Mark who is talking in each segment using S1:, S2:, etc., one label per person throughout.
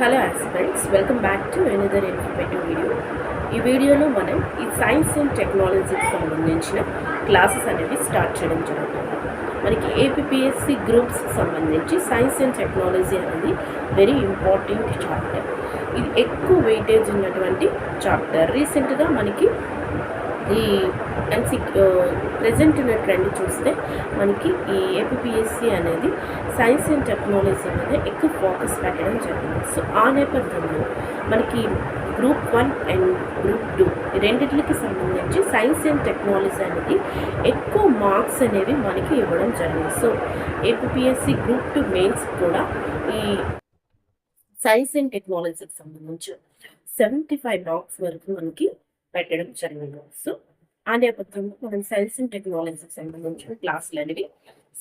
S1: Hello aspirants welcome back to another informative video ఈ వీడియోలో మనం ఈ సైన్స్ అండ్ టెక్నాలజీకి సంబంధించిన క్లాసెస్ అనేవి స్టార్ట్ చేయడం జరుగుతుంది. మనకి ఏపీఎస్సి గ్రూప్స్కి సంబంధించి సైన్స్ అండ్ టెక్నాలజీ అనేది వెరీ ఇంపార్టెంట్ చాప్టర్ ఇది ఎక్కువ వెయిటేజ్ ఉన్నటువంటి చాప్టర్ రీసెంట్గా మనకి ఈ ఎన్సి ప్రజెంట్ uh, ఉన్న ట్రెండ్ చూస్తే మనకి ఈ ఏపీఎస్సి అనేది సైన్స్ అండ్ టెక్నాలజీ మీద ఎక్కువ ఫోకస్ పెట్టడం జరిగింది. సో ఆ నేపథ్యంలో మనకి group one and group two రెండింటికి సంబంధించి సైన్స్ అండ్ టెక్నాలజీ అనేది ఎక్కువ మార్క్స్ అనేవి మనకి ఇవ్వడం జరిగింది. So APSC group two mains కూడా ఈ సైన్స్ అండ్ టెక్నాలజీకి సంబంధించి సెవెంటీ ఫైవ్ మార్క్స్ వరకు మనకి పెట్టడం జరిగింది. సో ఆ నేపథ్యంలో మనం సైన్స్ అండ్ టెక్నాలజీకి సంబంధించిన క్లాసులు అనేవి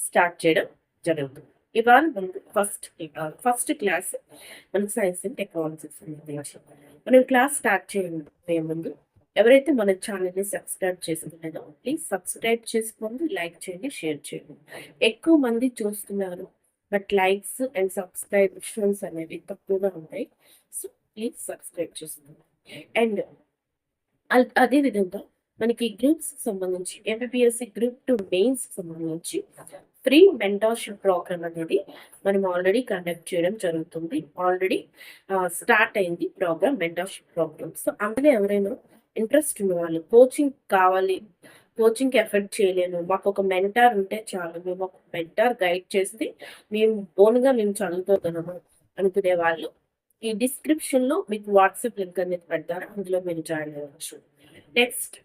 S1: స్టార్ట్ చేయడం జరుగుతుంది. ఇవాళ మనకు ఫస్ట్ ఫస్ట్ క్లాస్ మనకు సైన్స్ అండ్ టెక్నాలజీకి సంబంధించి. మనం క్లాస్ స్టార్ట్ చేయే ముందు ఎవరైతే మన ఛానల్ని సబ్స్క్రైబ్ చేసుకున్నారో ప్లీజ్ సబ్స్క్రైబ్ చేసుకోండి లైక్ చేయండి షేర్ చేయండి. ఎక్కువ మంది చూస్తున్నారు బట్ లైక్స్ అండ్ సబ్స్క్రైబ్షన్స్ అనేవి తక్కువగా ఉంటాయి సో ప్లీజ్ సబ్స్క్రైబ్ చేసుకోండి. అండ్ అదేవిధంగా మనకి గ్రూప్స్ సంబంధించి ఎంపీఎస్సి గ్రూప్ టు మెయిన్స్ సంబంధించి ఫ్రీ మెంటర్షిప్ ప్రోగ్రామ్ అనేది మనం ఆల్రెడీ కండక్ట్ చేయడం జరుగుతుంది. ఆల్రెడీ స్టార్ట్ అయింది ప్రోగ్రామ్ మెంటర్షిప్ ప్రోగ్రామ్ సో అందులో ఎవరైనా ఇంట్రెస్ట్ ఉన్న వాళ్ళు కోచింగ్ కావాలి కోచింగ్కి ఎఫెక్ట్ చేయలేను మాకు ఒక మెంటార్ ఉంటే చాలు మేము ఒక మెంటార్ గైడ్ చేస్తే మేము ఓన్గా మేము చదువుకోగలము అనుకునే వాళ్ళు ఈ డిస్క్రిప్షన్లో మీకు వాట్సాప్ లింక్ అనేది పెడతారు అందులో మీరు జాయిన్ అవ్వచ్చు. Next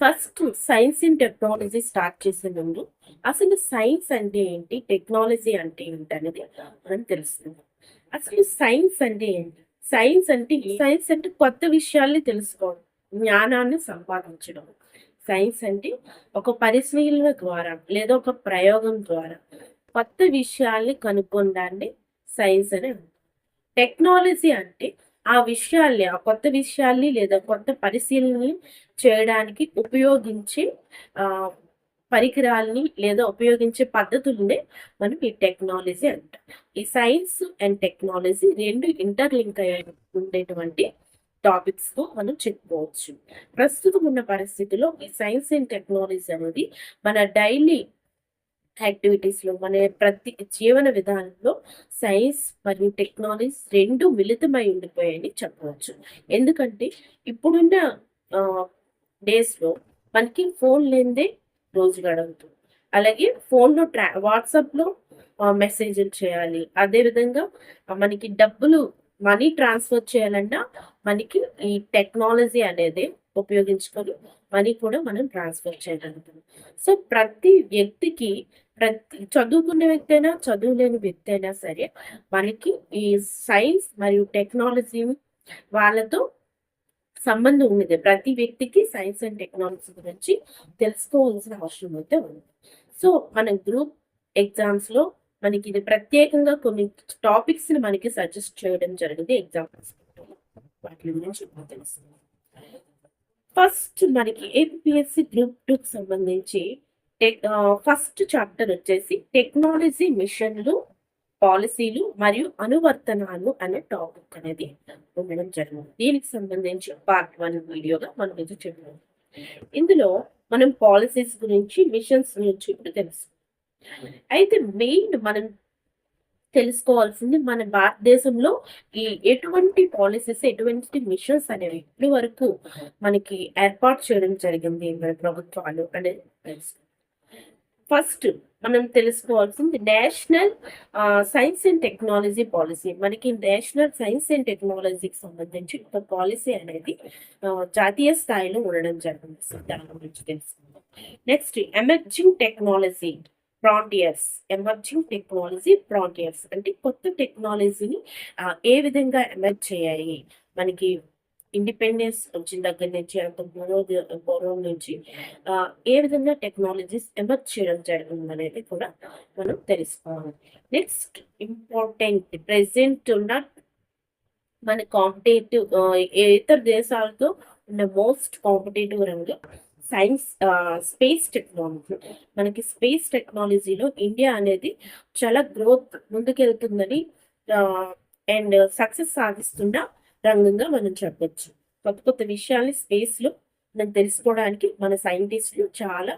S1: first science and technology start చేసే ముందు అసలు సైన్స్ అంటే ఏంటి? టెక్నాలజీ అంటే ఏంటి అనేది మనం తెలుస్తుంది. అసలు సైన్స్ అంటే ఏంటి? సైన్స్ అంటే సైన్స్ అంటే కొత్త విషయాల్ని తెలుసుకోవడం జ్ఞానాన్ని సంపాదించడం. సైన్స్ అంటే ఒక పరిశీలన ద్వారా లేదా ఒక ప్రయోగం ద్వారా కొత్త విషయాల్ని కనుక్కోవడాన్ని సైన్స్ అని టెక్నాలజీ అంటే ఆ విషయాల్ని ఆ కొత్త విషయాల్ని లేదా కొత్త పరిశీలనని చేయడానికి ఉపయోగించే పరికరాల్ని లేదా ఉపయోగించే పద్ధతులనే మనం ఈ టెక్నాలజీ అంటాం. ఈ సైన్స్ అండ్ టెక్నాలజీ రెండు ఇంటర్లింక్ అయ్యే ఉండేటువంటి టాపిక్స్తో మనం చెప్పుకోవచ్చు. ప్రస్తుతం ఉన్న పరిస్థితిలో ఈ సైన్స్ అండ్ టెక్నాలజీ అనేది మన డైలీ యాక్టివిటీస్లో మన ప్రతి జీవన విధానంలో సైన్స్ మరియు టెక్నాలజీ రెండు మిళితమై ఉండిపోయాయని చెప్పవచ్చు. ఎందుకంటే ఇప్పుడున్న డేస్లో మనకి ఫోన్ లేనిదే రోజు గడుగుతుంది అలాగే ఫోన్లో ట్రా వాట్సాప్లో మెసేజ్లు చేయాలి. అదేవిధంగా మనకి డబ్బులు మనీ ట్రాన్స్ఫర్ చేయాలన్నా మనకి ఈ టెక్నాలజీ అనేది ఉపయోగించుకొని మనీ కూడా మనం ట్రాన్స్ఫర్ చేయగలుగుతాం. సో ప్రతి వ్యక్తికి ప్రతి చదువుకున్న వ్యక్తి అయినా చదువులేని వ్యక్తి అయినా సరే మనకి ఈ సైన్స్ మరియు టెక్నాలజీ వాళ్ళతో సంబంధం ఉంది ప్రతి వ్యక్తికి సైన్స్ అండ్ టెక్నాలజీ గురించి తెలుసుకోవాల్సిన అవసరం అయితే ఉంది. సో మన గ్రూప్ ఎగ్జామ్స్లో మనకి ఇది ప్రత్యేకంగా కొన్ని టాపిక్స్ని మనకి సజెస్ట్ చేయడం జరిగింది. ఎగ్జామ్స్ వాటి గురించి తెలుస్తుంది ఫస్ట్ మనకి ఏపీఎస్సి గ్రూప్ టూకి సంబంధించి ఫస్ట్ చాప్టర్ వచ్చేసి టెక్నాలజీ మిషన్లు పాలసీలు మరియు అనువర్తనాలు అనే టాపిక్ అనేది ఉండడం జరిగింది. దీనికి సంబంధించి పార్ట్ వన్ వీడియోగా మనం ఇది చెప్పాము ఇందులో మనం పాలసీస్ గురించి మిషన్స్ గురించి ఇప్పుడు తెలుసు. అయితే మెయిన్ మనం తెలుసుకోవాల్సింది మన భారతదేశంలో ఈ ఎటువంటి పాలసీస్ ఎటువంటి మిషన్స్ అనేవి ఇప్పటి వరకు మనకి ఏర్పాటు చేయడం జరిగింది మన ప్రభుత్వాలు అనేది తెలుసు. ఫస్ట్ మనం తెలుసుకోవాల్సింది national science and technology policy. మనకి నేషనల్ సైన్స్ అండ్ టెక్నాలజీకి సంబంధించి ఒక పాలసీ అనేది జాతీయ స్థాయిలో ఉండడం జరిగింది. దాని గురించి తెలుసుకుందాం. Next emerging technology frontiers emerging technology frontiers అంటే కొత్త టెక్నాలజీని ఏ విధంగా ఎమర్జ్ చేయాలి మనకి ఇండిపెండెన్స్ వచ్చిన దగ్గర నుంచి అంత పూర్వ గౌరవం నుంచి ఏ విధంగా టెక్నాలజీస్ ఎమర్జ్ చేయడం జరిగింది అనేది కూడా మనం తెలుసుకోవాలి. నెక్స్ట్ ఇంపార్టెంట్ ప్రెసెంట్ ఉన్న మన కాంపిటేటివ్ ఇతర దేశాలతో ఉన్న మోస్ట్ కాంపిటేటివ్ రంగం సైన్స్ స్పేస్ టెక్నాలజీ మనకి స్పేస్ టెక్నాలజీలో ఇండియా అనేది చాలా గ్రోత్ ముందుకెళ్తుందని అండ్ సక్సెస్ సాధిస్తున్న రంగంగా మనం చెప్పొచ్చు. కొత్త కొత్త విషయాల్ని స్పేస్లో మనం తెలుసుకోవడానికి మన సైంటిస్టులు చాలా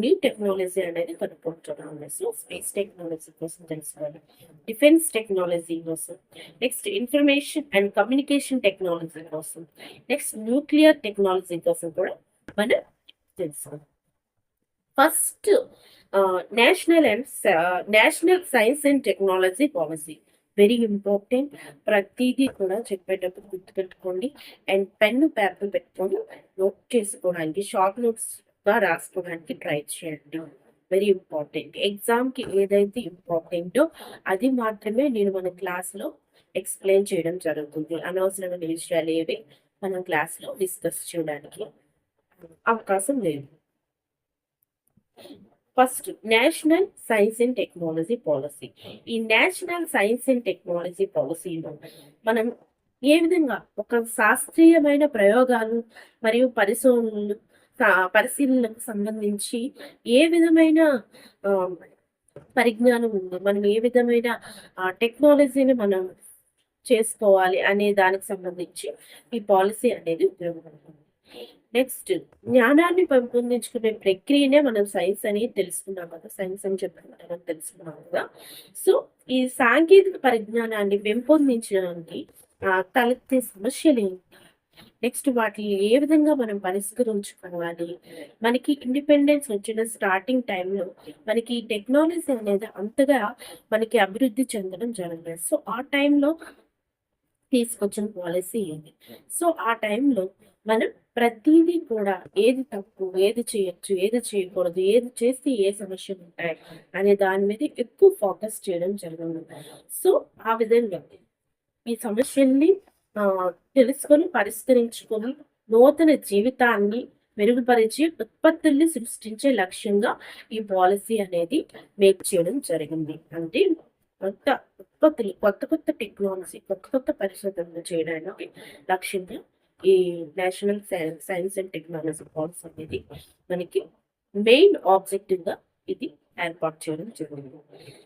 S1: న్యూ టెక్నాలజీ అనేది కనుక్కుంటున్నాం సో స్పేస్ టెక్నాలజీ కోసం తెలుసుకోవాలి. డిఫెన్స్ టెక్నాలజీ కోసం. Next information and communication technology కోసం. నెక్స్ట్ న్యూక్లియర్ టెక్నాలజీ కోసం కూడా మనం తెలుసుకోవాలి. First national and national science and technology policy. Very important ప్రతిదీ కూడా చెప్పేటప్పుడు గుర్తుపెట్టుకోండి. అండ్ పెన్ను పేపర్ పెట్టుకొని నోట్ చేసుకోవడానికి షార్ట్ నోట్స్గా రాసుకోవడానికి ట్రై చేయండి. వెరీ ఇంపార్టెంట్ ఎగ్జామ్కి ఏదైతే ఇంపార్టెంటో అది మాత్రమే నేను మన క్లాస్లో ఎక్స్ప్లెయిన్ చేయడం జరుగుతుంది. అనవసరమైన విషయాలు ఏవి మనం క్లాస్లో డిస్కస్ చేయడానికి అవకాశం లేదు. First national science and technology policy ఈ నేషనల్ సైన్స్ అండ్ టెక్నాలజీ పాలసీలో మనం ఏ విధంగా ఒక శాస్త్రీయమైన ప్రయోగాలు మరియు పరిశోధనలు పరిశీలనకు పరిశీలనలకు సంబంధించి ఏ విధమైన పరిజ్ఞానం ఉందో మనం ఏ విధమైన టెక్నాలజీని మనం చేసుకోవాలి అనే దానికి సంబంధించి ఈ పాలసీ అనేది ఉపయోగపడుతుంది. నెక్స్ట్ జ్ఞానాన్ని పెంపొందించుకునే ప్రక్రియనే మనం సైన్స్ అని తెలుసుకున్నాం కదా. సైన్స్ అని చెప్పుకుంటాం తెలుసుకున్నాం కదా. సో ఈ సాంకేతిక పరిజ్ఞానాన్ని పెంపొందించడానికి తలెత్తే సమస్యలు ఏంటి నెక్స్ట్ వాటిని ఏ విధంగా మనం పరిష్కరించుకోవాలి? మనకి ఇండిపెండెన్స్ వచ్చిన స్టార్టింగ్ టైంలో మనకి టెక్నాలజీ అనేది అంతగా మనకి అభివృద్ధి చెందడం జరగలేదు. సో ఆ టైంలో తీసుకొచ్చిన పాలసీ ఏంటి సో ఆ టైంలో మనం ప్రతిదీ కూడా ఏది తప్పు ఏది చేయొచ్చు ఏది చేయకూడదు ఏది చేస్తే ఏ సమస్యలు ఉంటాయి అనే దాని మీద ఎక్కువ ఫోకస్ చేయడం జరిగింది సో ఆ విధంగా ఈ సమస్యల్ని తెలుసుకొని పరిష్కరించుకొని నూతన జీవితాన్ని మెరుగుపరిచి ఉత్పత్తుల్ని సృష్టించే లక్ష్యంగా ఈ పాలసీ అనేది మేక్ చేయడం జరిగింది. అంటే కొత్త ఉత్పత్తులు కొత్త కొత్త టెక్నాలజీ కొత్త కొత్త పరిశోధనలు చేయడానికి లక్ష్యంగా ఈ national science and technology policy అనేది మనకి మెయిన్ ఆబ్జెక్టివ్గా ఇది ఏర్పాటు చేయడం జరిగింది.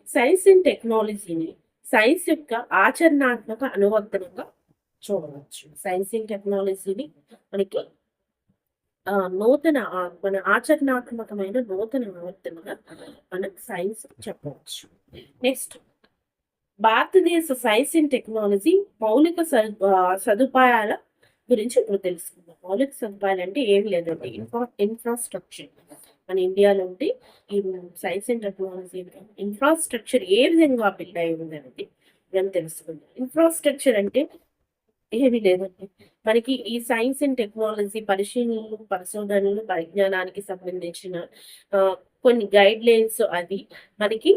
S1: సైన్స్ అండ్ టెక్నాలజీని సైన్స్ యొక్క ఆచరణాత్మక అనువర్తనంగా చూడవచ్చు. సైన్స్ అండ్ టెక్నాలజీని మనకి నూతన మన ఆచరణాత్మకమైన నూతన అనువర్తనంగా మనం సైన్స్ చెప్పవచ్చు. నెక్స్ట్ భారతదేశ సైన్స్ అండ్ టెక్నాలజీ మౌలిక సదు సదుపాయాల గురించి ఇప్పుడు తెలుసుకుందాం. మౌలిక సదుపాయాలు అంటే ఏమి లేదండి ఇన్ఫ్రా ఇన్ఫ్రాస్ట్రక్చర్. మన ఇండియాలో ఉంటే ఈ సైన్స్ అండ్ టెక్నాలజీ ఇన్ఫ్రాస్ట్రక్చర్ ఏ విధంగా బిల్డ్ అయి ఉందనేది మనం తెలుసుకుందాం. ఇన్ఫ్రాస్ట్రక్చర్ అంటే ఏమీ లేదండి. మనకి ఈ సైన్స్ అండ్ టెక్నాలజీ పరిశీలనలు పరిశోధనలు పరిజ్ఞానానికి సంబంధించిన కొన్ని గైడ్ లైన్స్ అది మనకి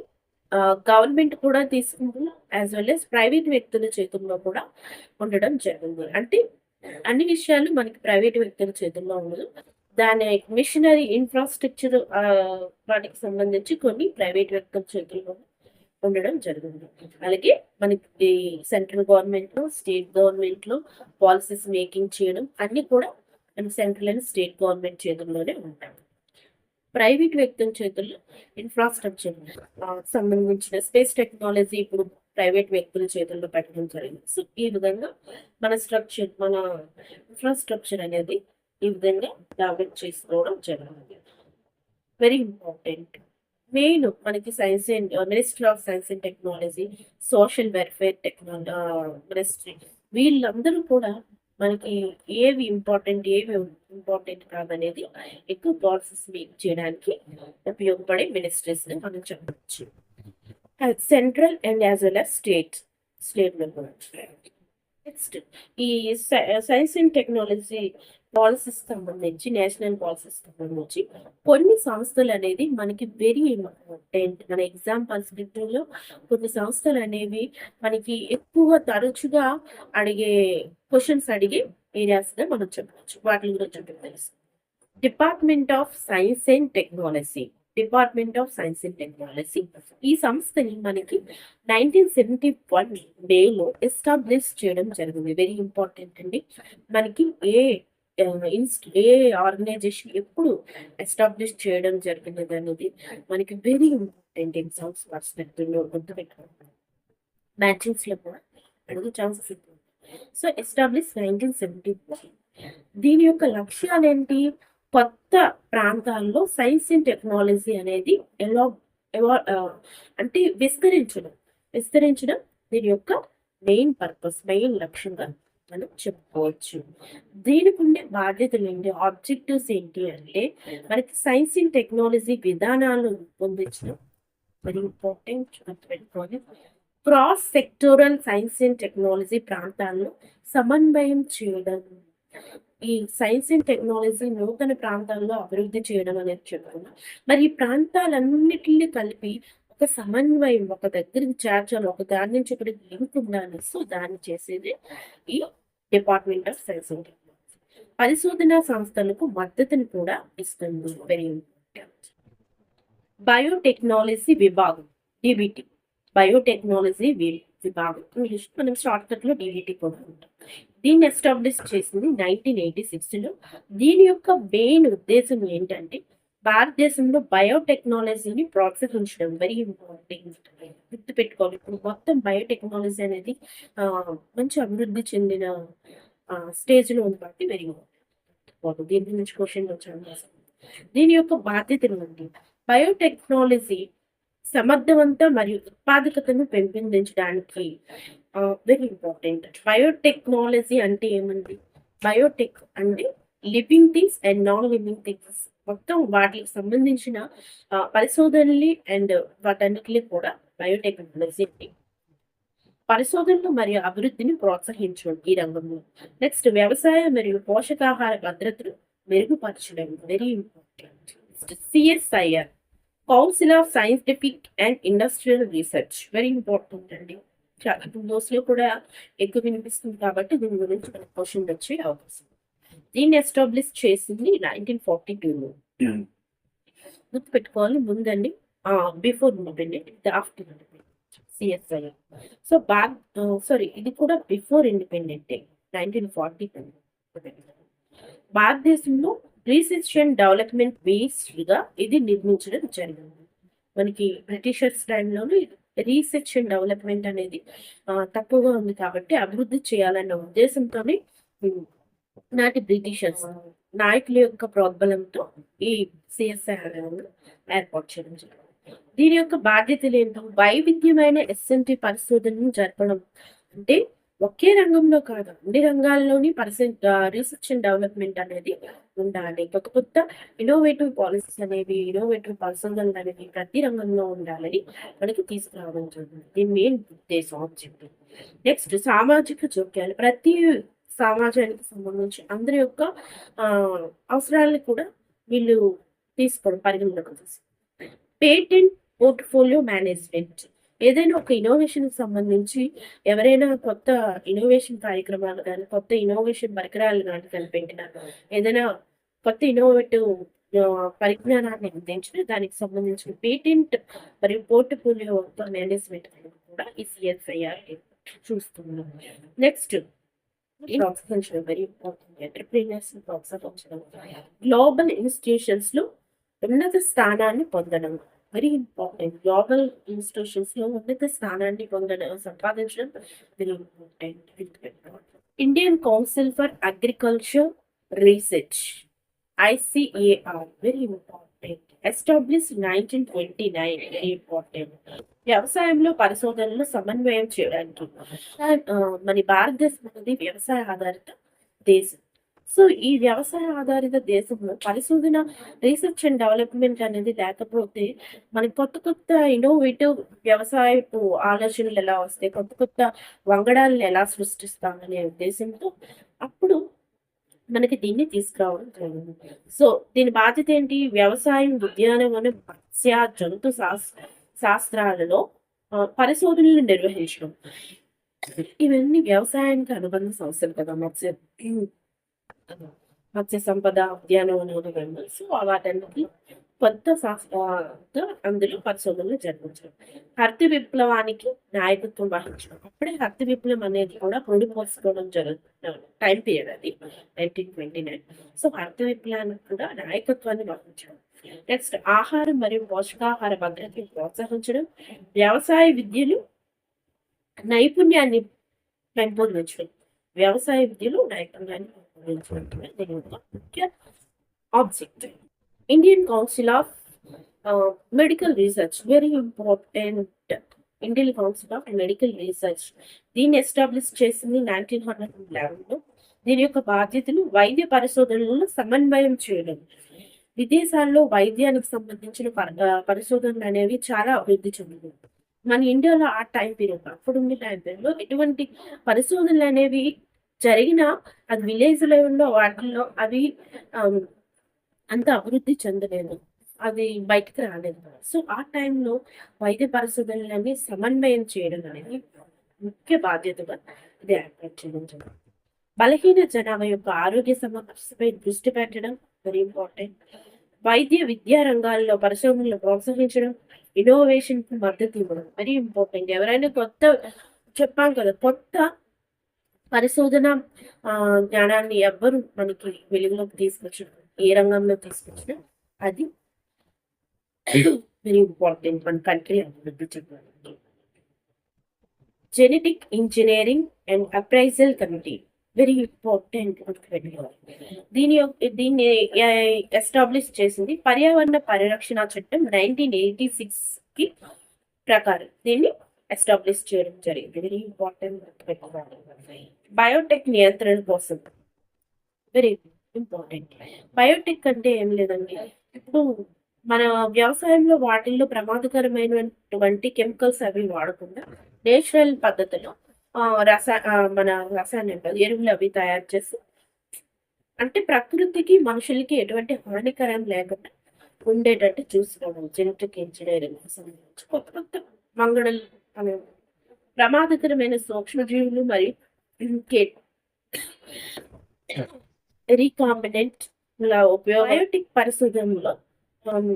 S1: గవర్నమెంట్ కూడా తీసుకుంటున్నాం యాజ్ వెల్ ఎస్ ప్రైవేట్ వ్యక్తుల చేతుల్లో కూడా ఉండడం జరిగింది అంటే అన్ని విషయాలు మనకి ప్రైవేట్ వ్యక్తుల చేతుల్లో ఉండదు. దాని మిషనరీ ఇన్ఫ్రాస్ట్రక్చర్ వాటికి సంబంధించి కొన్ని ప్రైవేట్ వ్యక్తుల చేతుల్లో ఉండడం జరిగింది అలాగే మనకి సెంట్రల్ గవర్నమెంట్లో స్టేట్ గవర్నమెంట్లో పాలసీస్ మేకింగ్ చేయడం అన్ని కూడా సెంట్రల్ అండ్ స్టేట్ గవర్నమెంట్ చేతుల్లోనే ఉంటాయి. ప్రైవేట్ వ్యక్తుల చేతుల్లో ఇన్ఫ్రాస్ట్రక్చర్ సంబంధించిన స్పేస్ టెక్నాలజీ ఇప్పుడు ప్రైవేట్ వ్యక్తుల చేతుల్లో పెట్టడం జరిగింది. సో ఈ విధంగా మన స్ట్రక్చర్ మన ఇన్ఫ్రాస్ట్రక్చర్ అనేది ఈ విధంగా డెవలప్ చేసుకోవడం జరిగింది. వెరీ ఇంపార్టెంట్ మెయిన్ మనకి science and ministry of science and technology social welfare technology ministry వీళ్ళందరూ కూడా మనకి ఏవి ఇంపార్టెంట్ ఏవి ఇంపార్టెంట్ కాదనేది ఎక్కువ పాలసీస్ మేక్ చేయడానికి ఉపయోగపడే మినిస్ట్రీస్ మనం చెప్పవచ్చు. Central and as well as state state next ఈ సైన్స్ అండ్ టెక్నాలజీ పాలసీస్ సంబంధించి నేషనల్ పాలసీస్ సంబంధించి కొన్ని సంస్థలు అనేది మనకి వెరీ ఇంపార్టెంట్ మన ఎగ్జామ్ పర్స్పెక్టివ్లో కొన్ని సంస్థలు అనేవి మనకి ఎక్కువ తరచుగా అడిగే క్వశ్చన్స్ అడిగే ఏరియాస్గా మనం చెప్పవచ్చు. వాటి గురించి తెలుసు department of science and technology department of science and technology. ఈ సంస్థని మనకి నైన్టీన్ సెవెంటీ వన్ డేలో ఎస్టాబ్లిష్ చేయడం జరిగింది. వెరీ ఇంపార్టెంట్ అండి. మనకి ఏ ఇన్స్ట్ ఏ ఆర్గనైజేషన్ ఎప్పుడు ఎస్టాబ్లిష్ చేయడం జరిగినది అనేది మనకి వెరీ ఇంపార్టెంట్ ఎగ్జామ్స్ పర్స్పెక్టివ్లో గుర్తుపెట్టుకోవాలి మ్యాచింగ్స్ మ్యాచింగ్స్లో కూడా అడిగే ఛాన్సెస్ ఉంటుంది సో ఎస్టాబ్లిష్ నైన్టీన్ సెవెంటీ దీని యొక్క లక్ష్యాలు ఏంటి? కొత్త ప్రాంతాల్లో సైన్స్ అండ్ టెక్నాలజీ అనేది ఎలా అంటే విస్తరించడం విస్తరించడం దీని యొక్క మెయిన్ పర్పస్ మెయిన్ లక్ష్యంగా మనం చెప్పుకోవచ్చు. దీనికి ఉండే బాధ్యతలు ఏంటి? ఆబ్జెక్టివ్స్ ఏంటి అంటే మనకి సైన్స్ అండ్ టెక్నాలజీ విధానాలు రూపొందించడం వెరీ ఇంపార్టెంట్ పెట్టుకోవాలి cross sectoral science and technology ప్రాంతాలను సమన్వయం చేయడం ఈ సైన్స్ అండ్ టెక్నాలజీ నూతన ప్రాంతాల్లో అభివృద్ధి చేయడం అనేది చెప్తున్నా. మరి ఈ ప్రాంతాలన్నిటిని కలిపి ఒక సమన్వయం ఒక దగ్గరికి చేర్చాలి ఒక దాని నుంచి ఒకటి లింక్ ఉండాలి సో దాన్ని చేసేది ఈ department of science and technology. పరిశోధనా సంస్థలకు మద్దతుని కూడా ఇస్తుంది. వెరీ ఇంపార్టెంట్ బయోటెక్నాలజీ విభాగం డిబిటి బయోటెక్నాలజీ విభాగం. విభాగం ఇంగ్లీష్ మనం షార్ట్ కట్లో కూడా ఉంటాం దీన్ని ఎస్టాబ్లిష్ చేసింది నైన్టీన్ ఎయిటీ సిక్స్లో దీని యొక్క మెయిన్ ఉద్దేశం ఏంటంటే భారతదేశంలో బయోటెక్నాలజీని ప్రోత్సహించడం వెరీ ఇంపార్టెంట్ గుర్తు పెట్టుకోవాలి ఇప్పుడు మొత్తం బయోటెక్నాలజీ అనేది మంచి అభివృద్ధి చెందిన స్టేజ్లో ఉంది కాబట్టి వెరీ ఇంపార్టెంట్ దీని గురించి క్వశ్చన్ వచ్చాను దీని యొక్క బాధ్యతలు ఉంది బయోటెక్నాలజీ సమర్థవంత మరియు ఉత్పాదకతను పెంపొందించడానికి వెరీ ఇంపార్టెంట్ బయోటెక్నాలజీ అంటే ఏమండి? బయోటెక్ అంటే living things and non living things మొత్తం వాటికి సంబంధించిన పరిశోధనలు అండ్ వాటన్నిటిని కూడా బయోటెక్నాలజీ అంటే పరిశోధనలు మరియు అభివృద్ధిని ప్రోత్సహించడం ఈ రంగంలో. నెక్స్ట్ వ్యవసాయ మరియు పోషకాహార భద్రతను మెరుగుపరచడం very important CSIR council of scientific and industrial research very important అండి. చాలా లో కూడా ఎక్కువ వినిపిస్తుంది కాబట్టి దీని గురించి మనకు క్వశ్చన్ వచ్చే అవకాశం దీన్ని ఎస్టాబ్లిష్ చేసింది నైన్టీన్ ఫార్టీ టూలో గుర్తు పెట్టుకోవాలి ముందండి before independent after independent CSI so back sorry ఇది కూడా before independent nineteen forty two భారతదేశంలో రీసెర్చ్ డెవలప్మెంట్ బేస్డ్గా ఇది నిర్మించడం జరిగింది. మనకి బ్రిటిషర్స్ టైంలోనే రీసెర్చ్ అండ్ డెవలప్మెంట్ అనేది తక్కువగా ఉంది కాబట్టి అభివృద్ధి చేయాలన్న ఉద్దేశంతోనే నాటి బ్రిటిషర్స్ నాయకుల యొక్క ప్రోద్బలంతో ఈ సిఎస్ఐ ఏర్పాటు చేయడం జరిగింది. దీని యొక్క బాధ్యతలు ఏంటో వైవిధ్యమైన ఎస్ఎన్టీ పరిశోధనను జరపడం అంటే ఒకే రంగంలో కాదు అన్ని రంగాల్లోని పర్సెంట్ రీసెర్చ్ అండ్ డెవలప్మెంట్ అనేది ఉండాలి. కొత్త కొత్త ఇన్నోవేటివ్ పాలసీస్ అనేవి ఇన్నోవేటివ్ పరిశోధనలు అనేవి ప్రతి రంగంలో ఉండాలని మనకి తీసుకురావడం జరుగుతుంది దీని మెయిన్ ఉద్దేశం ఆబ్జెక్ట్ నెక్స్ట్ సామాజిక జోక్యాలు. ప్రతి సమాజానికి సంబంధించి అందరి యొక్క అవసరాలను కూడా వీళ్ళు తీసుకోవడం పరిగణలోకి తీసి పేటెంట్ పోర్ట్ఫోలియో మేనేజ్మెంట్ ఏదైనా ఒక ఇన్నోవేషన్ సంబంధించి ఎవరైనా కొత్త ఇన్నోవేషన్ కార్యక్రమాలు కానీ కొత్త ఇన్నోవేషన్ పరికరాలు కానీ కనిపెట్టిన ఏదైనా కొత్త ఇన్నోవేటివ్ పరిజ్ఞానాన్ని అందించిన దానికి సంబంధించిన పేటెంట్ మరియు పోర్ట్ఫోలియో మేనేజ్మెంట్ కూడా ఈ సిఎస్ఐఆర్ చూస్తున్నాం. నెక్స్ట్ ప్రోత్సహించడం వెరీ ఇంపార్టెంట్ ఎంటర్ప్రీనియర్స్ ప్రోత్సహించడం. గ్లోబల్ ఇన్స్టిట్యూషన్స్లో ఉన్నత స్థానాన్ని పొందడం. వెరీ ఇంపార్టెంట్ గ్లోబల్ ఇన్స్టిట్యూషన్స్లో ఉన్నత స్థానాన్ని పొందడం సంపాదించడం very important Indian council for agriculture research ICAR very important establish nineteen twenty nine very important వ్యవసాయంలో పరిశోధనలు సమన్వయం చేయడానికి. మన భారతదేశం అనేది వ్యవసాయ ఆధారిత దేశం. సో ఈ వ్యవసాయ ఆధారిత దేశంలో పరిశోధన రీసెర్చ్ అండ్ డెవలప్మెంట్ అనేది లేకపోతే మనకి కొత్త కొత్త ఇన్నోవేటివ్ వ్యవసాయపు ఆలోచనలు ఎలా వస్తాయి? కొత్త కొత్త వంగడాలను ఎలా సృష్టిస్తాం అనే ఉద్దేశంతో అప్పుడు మనకి దీన్ని తీసుకురావడం జరిగింది. సో దీని బాధ్యత ఏంటి? వ్యవసాయం ఉద్యానవన మత్స్య జంతు శాస్త్ర శాస్త్రాలలో పరిశోధనలు నిర్వహించడం. ఇవన్నీ వ్యవసాయానికి అనుబంధ సంస్థలు కదా మత్స్య. మత్స్య సంపద ఉద్యానవనాలు మెంబర్స్ సో వాటన్నిటి కొత్త శాస్త్ర అందులో పరిశోధనలు జరిపించడం హరిత విప్లవానికి నాయకత్వం వహించడం అప్పుడే హరిత విప్లవం అనేది కూడా పొడి పోసుకోవడం జరుగుతుంది టైం పీరియడ్ అది నైన్టీన్ ట్వంటీ నైన్ సో హరిత విప్లవానికి కూడా నాయకత్వాన్ని వహించడం నెక్స్ట్ ఆహారం మరియు పోషకాహార భద్రతను ప్రోత్సహించడం వ్యవసాయ విద్యలు నైపుణ్యాన్ని పెంపొందించడం. వ్యవసాయ విద్యలు నైపుణ్యాన్ని object Indian council of medical research very important Indian council of medical research దీన్ని ఎస్టాబ్లిష్ చేసింది నైన్టీన్ హండ్రెడ్ లెవెన్లో దీని యొక్క బాధ్యతలు వైద్య పరిశోధనలను సమన్వయం చేయడం. విదేశాల్లో వైద్యానికి సంబంధించిన పరిశోధనలు అనేవి చాలా అభివృద్ధి చెందింది మన ఇండియాలో ఆ టైం పీరియడ్ అప్పుడున్న టైం పీరియడ్లో ఎటువంటి పరిశోధనలు అనేవి జరిగిన అది విలేజ్ లెవెల్లో వాటిల్లో అవి అంత అభివృద్ధి చెందలేదు. అది బయటకు రాలేదు. సో ఆ టైంలో వైద్య పరిశోధనలన్నీ సమన్వయం చేయడం అనేది ముఖ్య బాధ్యతగా ఇది ఏర్పాటు చేయడం బలహీన జనాభా యొక్క ఆరోగ్య సమస్యపై దృష్టి పెట్టడం వెరీ ఇంపార్టెంట్ వైద్య విద్యా రంగాల్లో పరిశోధనలు ప్రోత్సహించడం ఇన్నోవేషన్కు మద్దతు ఇవ్వడం వెరీ ఇంపార్టెంట్ ఎవరైనా కొత్త చెప్పాను కదా కొత్త పరిశోధన జ్ఞానాన్ని ఎవ్వరు మనకి వెలుగులోకి తీసుకొచ్చిన ఏ రంగంలో తీసుకొచ్చినా అది వెరీ ఇంపార్టెంట్ మన కంట్రీ అభివృద్ధి చెందాలి genetic engineering and appraisal committee very important దీని యొక్క దీన్ని ఎస్టాబ్లిష్ చేసింది పర్యావరణ పరిరక్షణ చట్టం నైన్టీన్ ఎయిటీ సిక్స్కి ప్రకారం. దీన్ని ఎస్టాబ్లిష్ చేయడం జరిగింది. వెరీ ఇంపార్టెంట్ బయోటెక్ నియంత్రణ కోసం. వెరీ ఇంపార్టెంట్ బయోటెక్ అంటే ఏం లేదండి. ఇప్పుడు మన వ్యవసాయంలో వాటిల్లో ప్రమాదకరమైనటువంటి కెమికల్స్ అవి వాడకుండా నేచురల్ పద్ధతిలో రసా మన రసాయన ఎరువులు అవి తయారు చేసి అంటే ప్రకృతికి మనుషులకి ఎటువంటి హానికరం లేకుండా ఉండేటట్టు చూసుకోవడం జెనెటిక్ ఇంజనీరింగ్ సంబంధించి. కొత్త కొత్త మంగళలు ప్రమాదకరమైన సూక్ష్మజీవులు మరియు ఇంకే- రీకాంబినెంట్ ఉపయోగ బయోటిక్ పరిశోధనలో ఆమ్,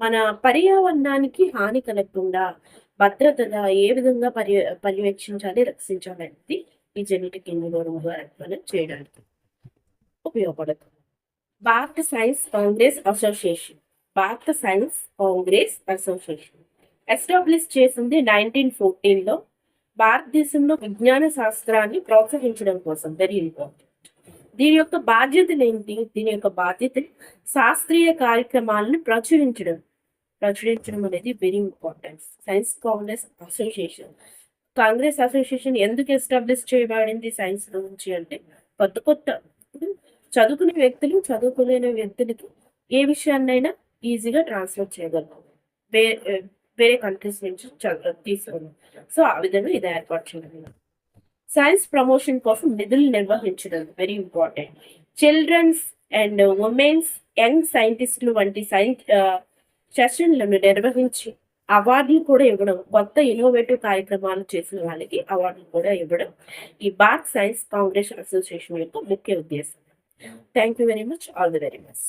S1: మన పర్యావరణానికి హాని కలగకుండా భద్రతగా ఏ విధంగా పర్య పర్యవేక్షించాలి రక్షించాలి అనేది ఈ జెనెటిక్ ఇంజనీరింగ్ ద్వారా మనం చేయడానికి ఉపయోగపడుతుంది. భారత సైన్స్ కాంగ్రెస్ అసోసియేషన్ భారత సైన్స్ కాంగ్రెస్ అసోసియేషన్. ఎస్టాబ్లిష్ చేసింది నైన్టీన్ ఫోర్టీన్లో భారతదేశంలో విజ్ఞాన శాస్త్రాన్ని ప్రోత్సహించడం కోసం. వెరీ ఇంపార్టెంట్ దీని యొక్క బాధ్యతలు ఏంటి? దీని యొక్క బాధ్యత శాస్త్రీయ కార్యక్రమాలను ప్రచురించడం. ప్రచురించడం అనేది very important science congress association congress association ఎందుకు ఎస్టాబ్లిష్ చేయబడింది సైన్స్ గురించి అంటే కొత్త కొత్త చదువుకునే వ్యక్తులు చదువుకోలేని వ్యక్తులకి ఏ విషయాన్నైనా ఈజీగా ట్రాన్స్ఫర్ చేయగలరు. వేరే కంట్రీస్ నుంచి తీసుకున్నాం సో ఆ విధంగా ఇది ఏర్పాటు చేయడం సైన్స్ ప్రమోషన్ కోసం నిధులు నిర్వహించడం very important children's and women's young సైంటిస్టులు వంటి సైన్స్ సెషన్లను నిర్వహించి అవార్డులు కూడా ఇవ్వడం కొత్త ఇన్నోవేటివ్ కార్యక్రమాలు చేసిన వాళ్ళకి అవార్డులు కూడా ఇవ్వడం ఈ భారత్ సైన్స్ కాంగ్రెస్ అసోసియేషన్ యొక్క ముఖ్య ఉద్దేశం. Thank you very much all the very much